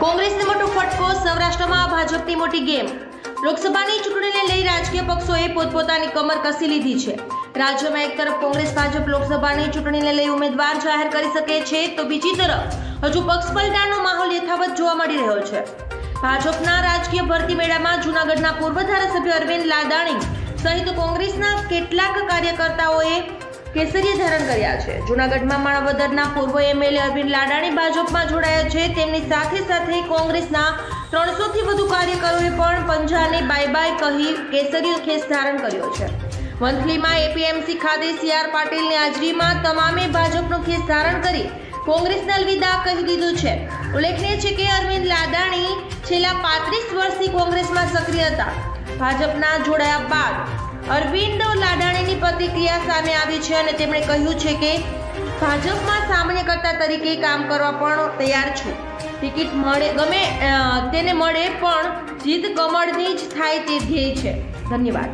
કોંગ્રેસને મોટો ફટકો, સૌરાષ્ટ્રમાં ભાજપની મોટી ગેમ. લોકસભાની ચૂંટણીને લઈ રાજકીય પક્ષોએ પોતપોતાની કમર કસી લીધી છે. રાજ્યમાં એક તરફ કોંગ્રેસ ભાજપ લોકસભાની ચૂંટણીને લઈ ઉમેદવાર જાહેર કરી શકે છે, તો બીજી તરફ હજુ પક્ષ પલટાનો માહોલ યથાવત જોવા મળી રહ્યો છે. ભાજપના રાજકીય ભરતી મેળામાં જૂનાગઢના પૂર્વ ધારાસભ્ય અરવિંદ લાદાણી સહિત કોંગ્રેસના કેટલાક કાર્યકર્તાઓએ કેસરીય ધારણ કર્યા છે. જૂનાગઢમાં માણાવદરના પૂર્વ એમએલએ અરવિંદ લાડાણી ભાજપમાં જોડાયા છે. તેમની સાથે સાથે કોંગ્રેસના ત્રણસોથી વધુ કાર્યકરોએ પણ પંજાને બાય બાય કહી કેસરીય ખેસ ધારણ કર્યો છે. મંથલીમાં એપીએમસી ખાતે સીઆર પાટીલની હાજરીમાં તમામે ભાજપનો ખેસ ધારણ કરી કોંગ્રેસને અલવિદા કહી દીધું છે. ઉલ્લેખનીય છે કે અરવિંદ લાદાણી છેલ્લા પાંત્રીસ વર્ષથી કોંગ્રેસમાં સક્રિય હતા. ભાજપના જોડાયા બાદ અરવિંદ પ્રતિક્રિયા સામે આવી છે અને તેમણે કહ્યું છે કે ભાજપમાં સામાન્ય કરતા તરીકે કામ કરવા પણ તૈયાર છું. ટિકિટ મળે, ગમે તેને મળે પણ જીત કમળની જ થાય તે ધ્યેય છે. ધન્યવાદ.